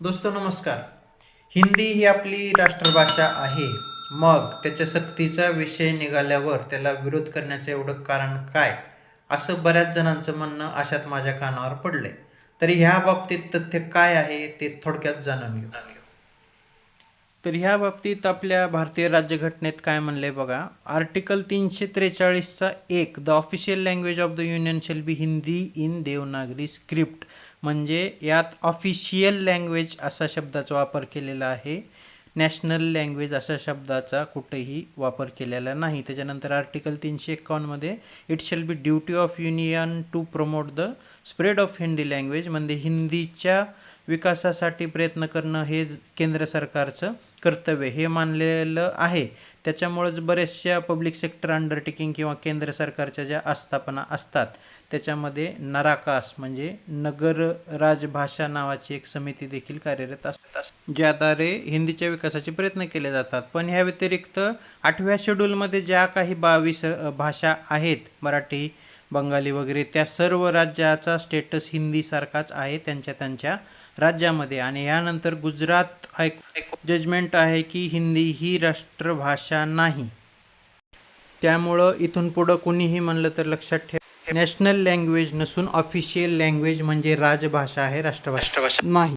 दोस्तो नमस्कार. हिंदी ही आपली राष्ट्रभाषा आहे. मग त्याच्या सक्तीचा विषय निघाल्यावर त्याला विरोध करण्याचं एवढं कारण काय? असं बऱ्याच जणांचं म्हणणं अशात माझ्या कानावर पडले तरी ह्या बाबतीत तथ्य काय आहे ते थोडक्यात जाणून घेऊ. तर ह्या बाबतीत आपल्या भारतीय राज्यघटनेत काय म्हणलंय बघा आर्टिकल तीनशे त्रेचाळीसचा एक the official language of the union shall be Hindi in Devanagari script म्हणजे यात ऑफिशियल लँग्वेज असा शब्दाचा वापर केलेला आहे. नॅशनल लँग्वेज अशा शब्दाचा कुठेही वापर केलेला नाही. त्याच्यानंतर आर्टिकल तीनशे एकावन्नमध्ये it shall be duty of union to promote the spread of Hindi language म्हणजे हिंदीच्या विकासासाठी प्रयत्न करणं हे केंद्र सरकारचं कर्तव्य हे मानलेलं आहे. त्याच्यामुळेच बऱ्याचशा पब्लिक सेक्टर अंडरटेकिंग किंवा केंद्र सरकारच्या ज्या आस्थापना असतात त्याच्यामध्ये नराकास म्हणजे नगर राजभाषा नावाची एक समिती देखील कार्यरत असते. ज्याद्वारे हिंदीच्या विकासाचे प्रयत्न केले जातात. पण ह्या व्यतिरिक्त आठव्या शेड्यूलमध्ये ज्या काही बावीस भाषा आहेत मराठी बंगाली वगैरे त्या सर्व राज्याचा स्टेटस हिंदीसारखाच आहे त्यांच्या त्यांच्या राज्यामध्ये. आणि यानंतर गुजरात एक जजमेंट आहे की हिंदी ही राष्ट्रभाषा नाही. त्यामुळं इथून पुढं कुणीही म्हणलं तर लक्षात ठेव नॅशनल लँग्वेज नसून ऑफिशियल लँग्वेज म्हणजे राजभाषा आहे राष्ट्रभाषा. नाही.